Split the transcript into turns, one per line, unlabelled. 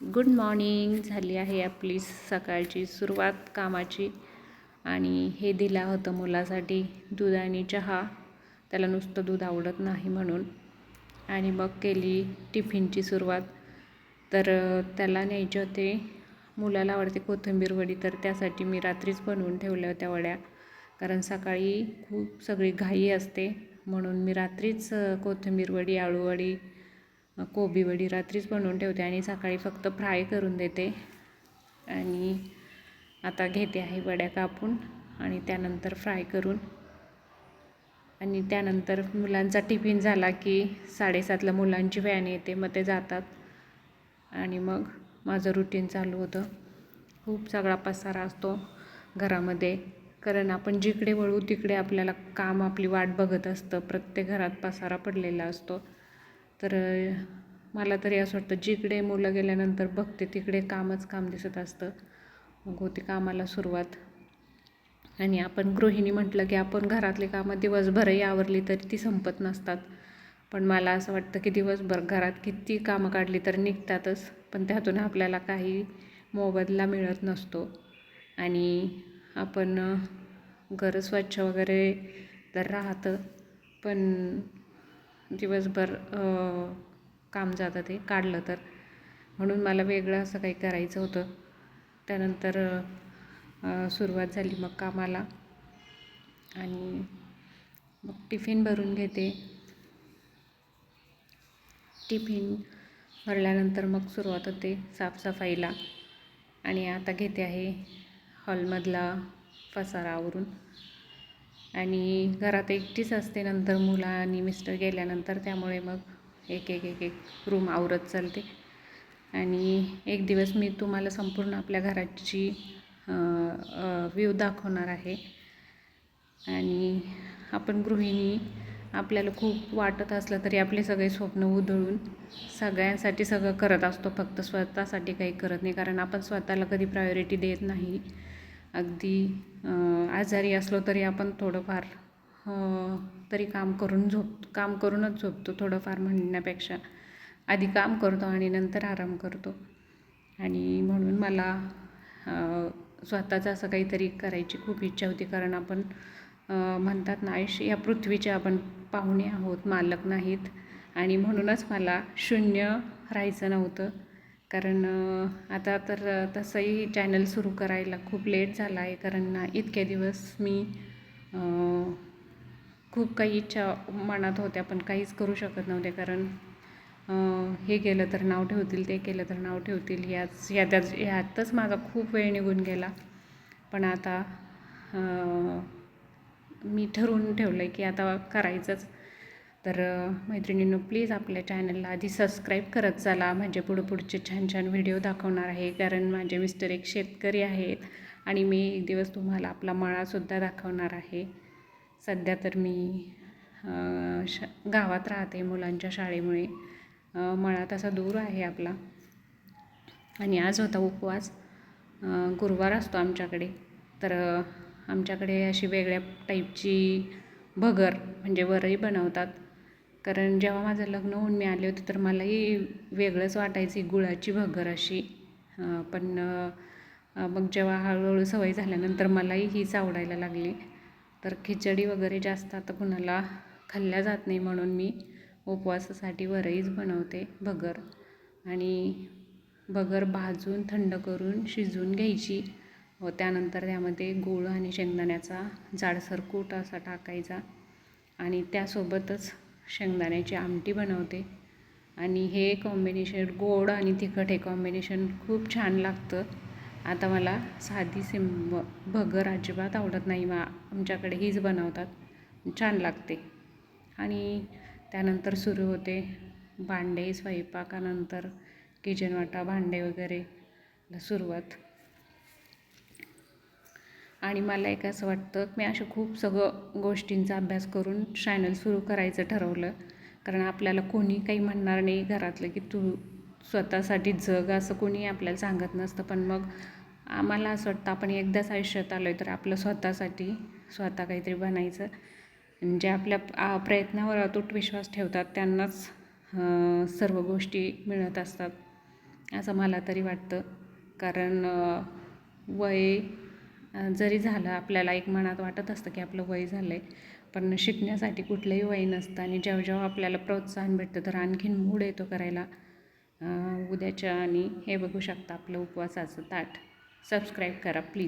Good morning झाली आहे आपली सकाळची सुरुवात कामाची. आणि हे दिला होतं मुलासाठी दूध आणि चहा. त्याला नुसतं दूध आवडत नाही म्हणून. आणि मग केली टिफिनची सुरुवात. तर त्याला न्यायचे होते. मुलाला आवडते कोथिंबीर वडी तर त्यासाठी मी रात्रीच बनवून ठेवल्या होत्या वड्या. कारण सकाळी खूप सगळी घाई असते. म्हणून मी रात्रीच कोथिंबीर वडी आळूवडी वडी कोबी वडी रात्रीच बनवून ठेवते आणि सकाळी फक्त फ्राय करून देते. आणि आता घेते आहे वड्या कापून आणि त्यानंतर फ्राय करून. आणि त्यानंतर मुलांचा टिफिन झाला की साडेसातला मुलांची व्हॅन येते मग ते जातात. आणि मग माझं रुटीन चालू होतं. खूप सगळा पसारा असतो घरामध्ये. कारण आपण जिकडे वळू तिकडे आपल्याला काम आपली वाट बघत असतं. प्रत्येक घरात पसारा पडलेला असतो. तर मला तरी असं वाटतं जिकडे मुलं गेल्यानंतर बघते तिकडे कामच काम दिसत असतं. मग होती कामाला सुरुवात. आणि आपण गृहिणी म्हटलं की आपण घरातली कामं दिवसभरही आवरली तरी ती संपत नसतात. पण मला असं वाटतं की दिवसभर घरात किती कामं काढली तर निघतातच पण त्यातून आपल्याला काही मोबदला मिळत नसतो. आणि आपण घर स्वच्छ वगैरे तर राहतं पण दिवसभर काम जातं ते काढलं तर. म्हणून मला वेगळं असं काही करायचं होतं. त्यानंतर सुरुवात झाली मग कामाला. आणि मग टिफिन भरून घेते. टिफिन भरल्यानंतर मग सुरुवात होते साफसफाईला. आणि आता घेते आहे हॉलमधला पसारा आवरून. आणि घरात एकटीच असते नंतर मुलं आणि मिस्टर गेल्यानंतर त्यामुळे मग एक एक एक एक रूम आवरत चालते. आणि एक दिवस मी तुम्हाला संपूर्ण आपल्या घराची व्ह्यू दाखवणार आहे. आणि आपण गृहिणी आपल्याला खूप वाटत असलं तरी आपले सगळे स्वप्न उधळून सगळ्यांसाठी सगळं करत असतो. फक्त स्वतःसाठी काही करत नाही. कारण आपण स्वतःला कधी प्रायोरिटी देत नाही. अगदी आजारी असलो तरी आपण थोडंफार तरी काम करून झोप काम करूनच झोपतो थोडंफार म्हणण्यापेक्षा. आधी काम करतो आणि नंतर आराम करतो. आणि म्हणून मला स्वतःचं असं काहीतरी करायची खूप इच्छा होती. कारण आपण म्हणतात ना आयुष्य या पृथ्वीचे आपण पाहुणे आहोत मालक नाहीत. आणि म्हणूनच मला शून्य राहायचं नव्हतं. कारण आता तर तसंही चॅनल सुरू करायला खूप लेट झाला आहे कारण ना इतके दिवस मी खूप काही इच्छा मनात होत्या पण काहीच करू शकत नव्हते. कारण हे केलं तर नाव ठेवतील ते केलं तर नाव ठेवतील. याच या त्याच ह्यातच माझा खूप वेळ निघून गेला. पण आता मी ठरवून ठेवलं आहे की आता करायचंच. तर मैत्रिणींनो प्लीज आपल्या चॅनलला आधी सबस्क्राईब करत चला. म्हणजे पुढं पुढचे छान छान व्हिडिओ दाखवणार आहे. कारण माझे मिस्टर एक शेतकरी आहेत आणि मी एक दिवस तुम्हाला आपला मळासुद्धा दाखवणार आहे. सध्या तर मी श गावात राहते मुलांच्या शाळेमुळे. मळा तसा दूर आहे आपला. आणि आज होता उपवास. गुरुवार असतो आमच्याकडे. तर आमच्याकडे अशी वेगळ्या टाईपची भगर म्हणजे वरई बनवतात. कारण जेव्हा माझं लग्न होऊन मी आले होते तर मलाही वेगळंच वाटायची गुळाची भगर अशी. पण मग जेव्हा हळूहळू सवय झाल्यानंतर मलाही हीच आवडायला लागली. तर खिचडी वगैरे जास्त आता कुणाला खाल्ल्या जात नाही म्हणून मी उपवासासाठी वरईच बनवते भगर. आणि भगर भाजून थंड करून शिजवून घ्यायची व त्यानंतर त्यामध्ये गूळ आणि शेंगदाण्याचा जाडसर कूट असा टाकायचा. आणि त्यासोबतच शेंगदाण्याची आमटी बनवते. आणि हे कॉम्बिनेशन गोड आणि तिखट हे कॉम्बिनेशन खूप छान लागतं. आता मला साधी सिंब भगर अजिबात आवडत नाही. मा आमच्याकडे हीच बनवतात. छान लागते. आणि त्यानंतर सुरू होते भांडे स्वयंपाकानंतर किचन वाटा भांडे वगैरे सुरुवात. आणि मला एक असं वाटतं मी असं खूप सगळं गोष्टींचा अभ्यास करून चॅनल सुरू करायचं ठरवलं. कारण आपल्याला कोणी काही म्हणणार नाही घरातलं की तू स्वतःसाठी जग असं कोणी आपल्याला सांगत नसतं. पण मग आम्हाला असं वाटतं आपण एकदाच आयुष्यात आलो आहे तर आपलं स्वतःसाठी स्वतः काहीतरी बनायचं. जे आपल्या प्रयत्नावर अतूट विश्वास ठेवतात त्यांनाच सर्व गोष्टी मिळत असतात. असं मला तरी वाटतं. कारण वय जरी झालं आपल्याला एक मनात वाटत असतं की आपलं वय झालं आहे पण शिकण्यासाठी कुठलंही वय नसतं आणि जेव्हा जेव्हा आपल्याला प्रोत्साहन भेटतं तर आणखीन मूड येतो करायला. उद्याच्या आणि हे बघू शकता आपलं उपवासाचं ताट. सबस्क्राईब करा प्लीज